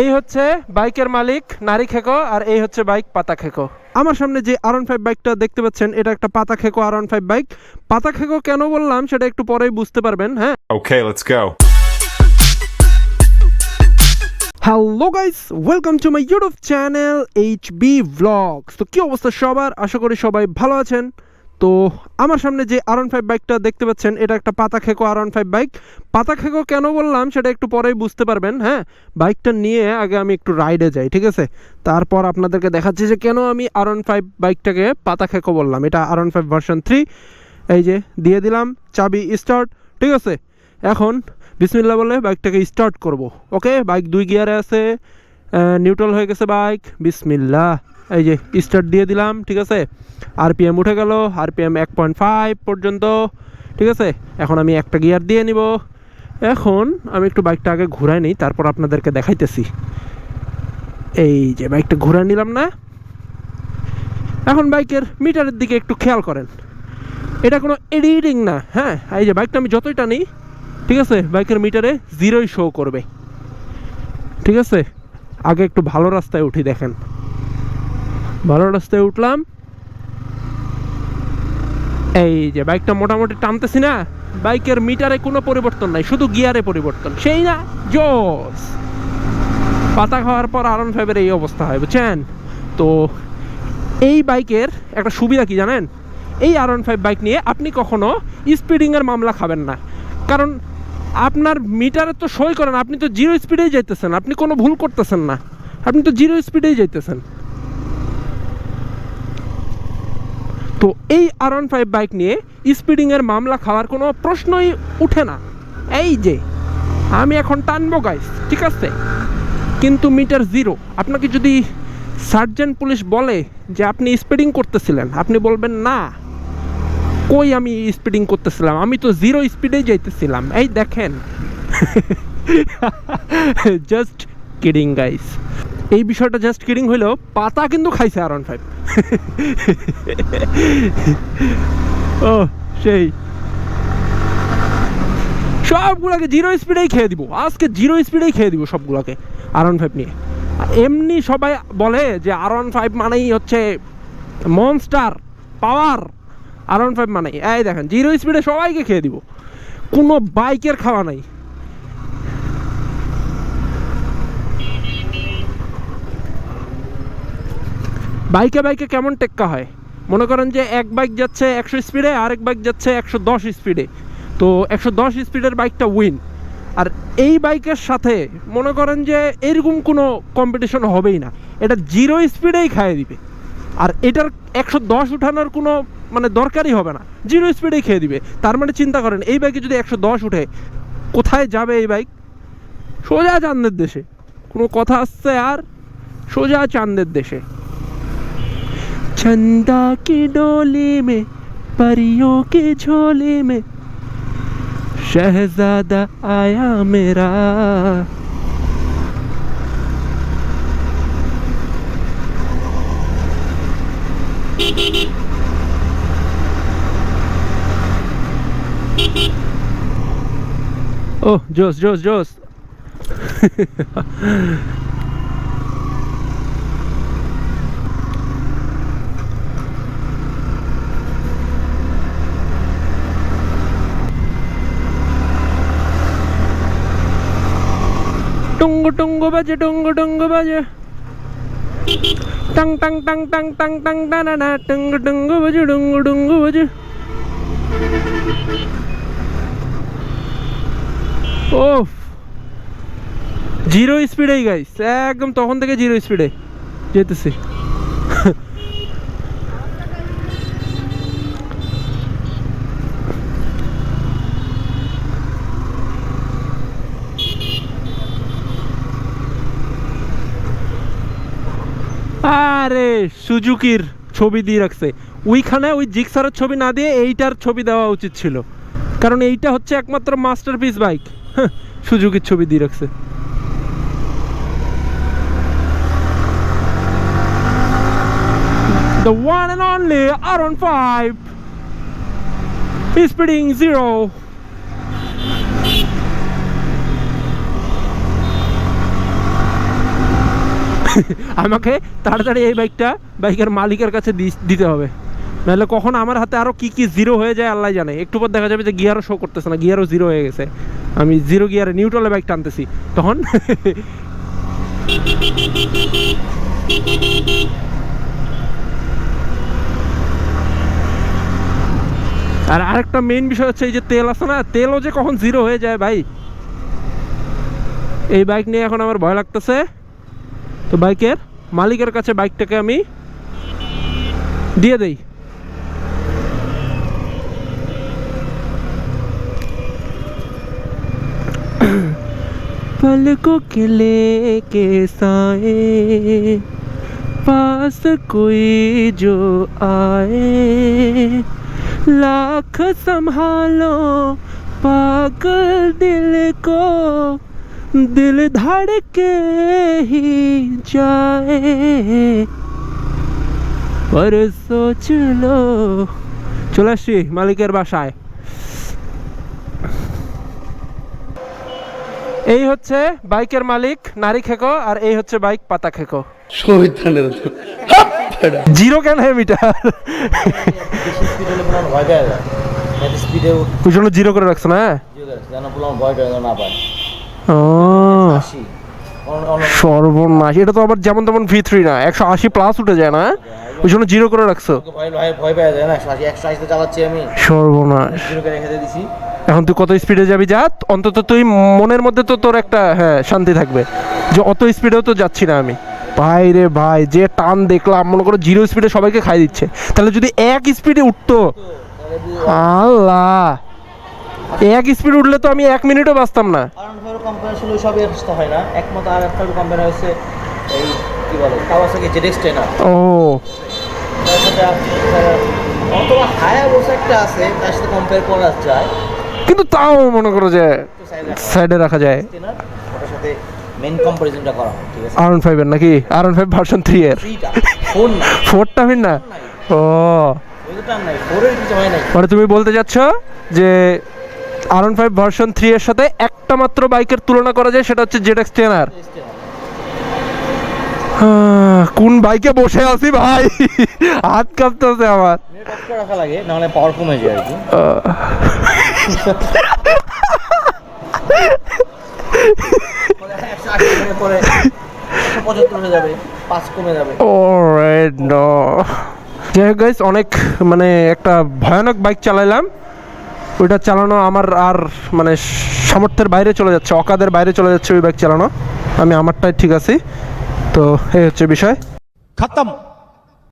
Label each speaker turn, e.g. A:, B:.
A: এই হচ্ছে বাইকের মালিক নারী খেকো আর এই হচ্ছে বাইক পাতা খেকো। আমার সামনে যে আর ফাইভ বাইকটা দেখতে পাচ্ছেন এটা একটা পাতা খেকো আর ফাইভ বাইক। পাতা খেকো কেন বললাম সেটা একটু পরেই বুঝতে পারবেন হ্যাঁ?
B: Okay, let's go.
A: Hello guys welcome to my YouTube channel H B vlogs তো কি অবস্থা সবার? আশা করি সবাই ভালো আছেন। তো আমার সামনে যে আর ফাইভ বাইকটা দেখতে পাচ্ছেন, এটা একটা পাতা খেকো আর ফাইভ বাইক পাতা খেকো কেন বললাম, সেটা একটু পরেই বুঝতে পারবেন হ্যাঁ? বাইকটা নিয়ে আগে আমি একটু রাইডে যাই, ঠিক আছে? তারপর আপনাদেরকে দেখাচ্ছি যে কেন আমি আর ফাইভ বাইকটাকে পাতা খেকো বললাম। এটা আর ফাইভ ভার্সন থ্রি এই যে, দিয়ে দিলাম, চাবি স্টার্ট ঠিক আছে? এখন বিসমিল্লা বলে বাইকটাকে স্টার্ট করব ওকে বাইক দুই গিয়ারে আছে নিউট্রাল হয়ে গেছে বাইক বিসমিল্লা এই যে স্টার্ট দিয়ে দিলাম, ঠিক আছে? আরপিএম উঠে গেল আরপিএম এক পয়েন্ট ফাইভ পর্যন্ত, ঠিক আছে? এখন আমি একটা গিয়ার দিয়ে নিব। এখন আমি একটু বাইকটা আগে ঘুরাই নিই, তারপর আপনাদেরকে দেখাইতেছি। এই যে বাইকটা ঘুরাই নিলাম না। এখন বাইকের মিটারের দিকে একটু খেয়াল করেন। এটা কোনো এডিটিং না হ্যাঁ? এই যে বাইকটা আমি যতই টানি, ঠিক আছে? বাইকের মিটারে জিরোই শো করবে। ঠিক আছে? আগে একটু ভালো রাস্তায় উঠি দেখেন। ভালো রাস্তায় উঠলাম। এই যে বাইকটা মোটামুটি টানতেছি না, বাইকের মিটারে কোনো পরিবর্তন নাই, শুধু গিয়ারে পরিবর্তন, সেই না, জোস। পাতা খাওয়ার পর আরন ফাইভের এই অবস্থা হয়, বুঝছেন? তো এই বাইকের একটা সুবিধা কি জানেন? এই আর ফাইভ বাইক নিয়ে আপনি কখনো স্পিডিংয়ের মামলা খাবেন না। কারণ আপনার মিটারে তো সই করেন, আপনি তো জিরো স্পিডেই যাইতেছেন, আপনি কোনো ভুল করতেছেন না। আপনি তো জিরো স্পিডেই যাইতেছেন। তো এই আর ওয়ান ফাইভ বাইক নিয়ে স্পিডিংয়ের মামলা খাওয়ার কোনো প্রশ্নই উঠে না। এই যে, আমি এখন টানবো গাইস ঠিক আছে? কিন্তু মিটার জিরো আপনাকে যদি সার্জেন্ট পুলিশ বলে যে আপনি স্পিডিং করতেছিলেন, আপনি বলবেন না, কই আমি স্পিডিং করতেছিলাম? আমি তো জিরো স্পিডেই যাইতেছিলাম। এই দেখেন। জাস্ট কিডিং গাইস এই বিষয়টা জাস্ট কিডিং হইলেও পাতা কিন্তু খাইছে আর ফাইভ ও সেই। সবগুলোকে জিরো স্পিডেই খেয়ে দিব। আজকে জিরো স্পিডেই খেয়ে দিব সবগুলোকে আর ওয়ান ফাইভ নিয়ে এমনি সবাই বলে যে আর ওয়ান ফাইভ মানেই হচ্ছে মনস্টার পাওয়ার আর ওয়ান ফাইভ মানেই। এই দেখেন জিরো স্পিডে সবাইকে খেয়ে দিব। কোনো বাইকের খাওয়া নাই। বাইকে বাইকে কেমন টেক্কা হয়? মনে করেন যে এক বাইক যাচ্ছে একশো স্পিডে আরেক বাইক যাচ্ছে একশো দশ স্পিডে তো একশো দশ স্পিডের বাইকটা উইন আর এই বাইকের সাথে মনে করেন যে এরকম কোনো কম্পিটিশন হবেই না। এটা জিরো স্পিডেই খাইয়ে দিবে। আর এটার একশো দশ উঠানোর কোনো মানে দরকারই হবে না। জিরো স্পিডেই খেয়ে দিবে। তার মানে চিন্তা করেন, এই বাইকে যদি একশো দশ উঠে, কোথায় যাবে এই বাইক? সোজা চাঁদের দেশে। কোনো কথা আসছে আর সোজা চাঁদের দেশে। चंदा की डोली में, परियों के झोले में, शहजादा आया मेरा। ओह जोस जोस जोस টুঙ্গু টুঙ্গু বাজে টুঙ্গু টুঙ্গু বাজে টাং টাং টাং টাং টাং টাং টানা না টুঙ্গু টুঙ্গু বাজে টুঙ্গু টুঙ্গু বাজে ও জিরো স্পিডেই গাইস একদম তখন থেকে জিরো স্পিডে যেতেছি আরে সুজুকির ছবি দিয়ে রাখছে। ওইখানে ওই জিক্সারের ছবি না দিয়ে এইটার ছবি দেওয়া উচিত ছিল। কারণ এইটা হচ্ছে একমাত্র মাস্টারপিস বাইক সুজুকির ছবি দিয়ে রাখছে। The one and only Aron 5 speeding zero আমাকে তাড়াতাড়ি এই বাইকটা বাইকের মালিকের কাছে দিতে হবে। নাহলে কখন আমার হাতে আরও কি কি জিরো হয়ে যায় আল্লাহ জানে। একটু পর দেখা যাবে যে গিয়ারও শো করতেছে না, গিয়ারও জিরো হয়ে গেছে। আমি জিরো গিয়ারে নিউট্রালে বাইক টানতেছি। তখন আর আরেকটা মেইন বিষয় হচ্ছে এই যে তেল আছে না, তেলও যে কখন জিরো হয়ে যায় ভাই। এই বাইক নিয়ে এখন আমার ভয় লাগতেছে। তো বাইকের মালিকের কাছে বাইকটাকে আমি দিয়ে দেই पलकों के लेके साए पास कोई जो आए लाख संभालो पागल दिल को दिल धड़के ही जाए पर सोच लो চলে আসছি মালিকের বাসায় এই হচ্ছে বাইকের মালিক নারী খেকো আর এই হচ্ছে বাইক পাতা খেকো
B: শহীদানের
A: জিরো কেন হে মিটার
C: বেশি স্পিড হলে পুরো ভয় পেয়ে যায় এত স্পিডে
A: ওই জন্য জিরো করে রাখছো না
C: যেন পুরো ভয় পেয়ে না পায়
A: ও
C: আশি অন- অন-
A: সর্বনাশ। এটা তো আবার যেমন তেমন ভি থ্রি না একশো আশি প্লাস উঠে যায় না? ওই জন্য জিরো করে রাখছো? সর্বনাশ। এখন তুই কত স্পিডে যাবি যা? অন্তত তুই মনের মধ্যে তো তোর একটা হ্যাঁ শান্তি থাকবে। যে অত স্পিডেও তো যাচ্ছি না আমি। ভাই রে ভাই যে টান দেখলাম মনে করো জিরো স্পিডে সবাইকে খাই দিচ্ছে। তাহলে যদি এক স্পিডে উঠতো আল্লাহ! এক স্পিড উঠলে তো আমি এক মিনিটও বাঁচতাম না।
C: কোম্পানি আসলে সবই একসাথে হয় না। একমত আর একটা কোম্পানি হয়েছে এই কি বলে কাওয়াসাকি জেডেক্স টেনার
A: ও।
C: অথবা হায়া বসে একটা আছে তার সাথে কম্পেয়ার করা যায়।
A: কিন্তু তাও মনে করো যে
C: সাইডে
A: রাখা যায়।
C: ওটার সাথে মেন কম্পারিজনটা করা ঠিক আছে?
A: আর ফাইভের নাকি? আর ফাইভ ভার্সন থ্রি এর?
C: থ্রিটা ফোর না।
A: ফোরটা ভিন না? ও।
C: ওইটা নাই। ফোরের কিছু হয় নাই।
A: মানে তুমি বলতে যাচ্ছ যে আর ফাইভ ভার্সন থ্রি এর সাথে একটা মাত্র বাইকের তুলনা করা যায়, সেটা হচ্ছে জেড এক্স টেন কোন বাইকে বসে আছি ভাই? হাত কাঁপতেছে আমার।
C: লাগে নাহলে পাওয়ার কমে যায় আর কি.
A: যাই হোক গাইস অনেক মানে একটা ভয়ানক বাইক চালাইলাম। ওইটা চালানো আমার আর মানে সামর্থ্যের বাইরে চলে যাচ্ছে, অকাদের বাইরে চলে যাচ্ছে ওই বাইক চালানো। আমি আমারটাই ঠিক আছি। তো, এই হচ্ছে বিষয়।
D: খতম।